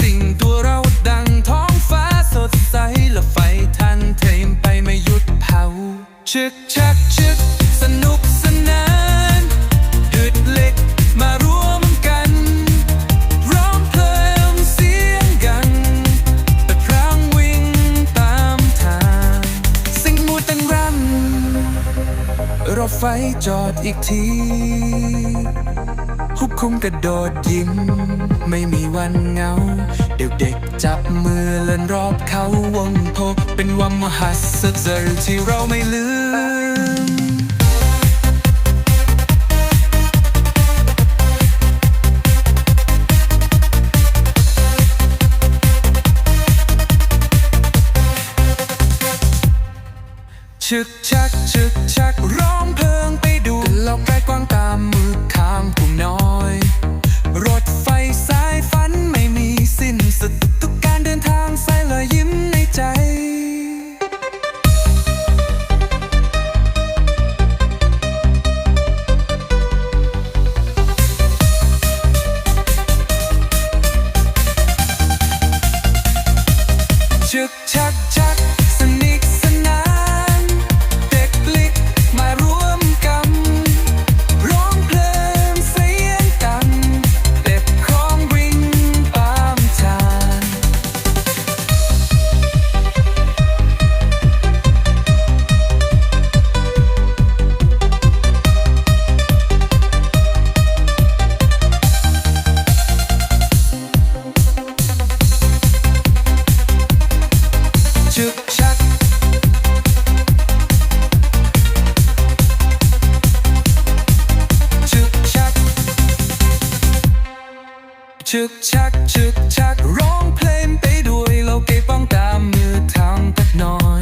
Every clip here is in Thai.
สิ่งตัวเราดังท้องฟ้าสดใส และไฟทันเทมไปไม่หยุดเผาชึกชักชึกสนุก ไฟจอดอีกทีควบคุมกระโดดยิ้ม ไม่มีวันเงาเด็กเด็กๆจับมือเล่นรอบเขาวงโพเป็นวันมหัศจรรย์ที่เราไม่ลืม ชึกชักชึกชักร้องเพลิงไปดูโลกไกลกว้างตามมือข้างผู้น้อย รถไฟสายฝันไม่มีสิ้นสุดทุกการเดินทางใส่รอยยิ้มในใจชึกชักชัก ชึกชักชึกชักร้องเพลงไปด้วยเราเก็บป้องตามมือทางตักน้อย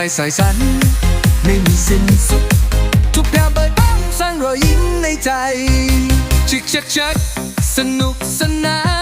ไฟสายสันไม่มีสิ้นสุด ทุกยามบ่อบ้างสร้างรอยยิ้มในใจชิกชักชักสนุกสนาน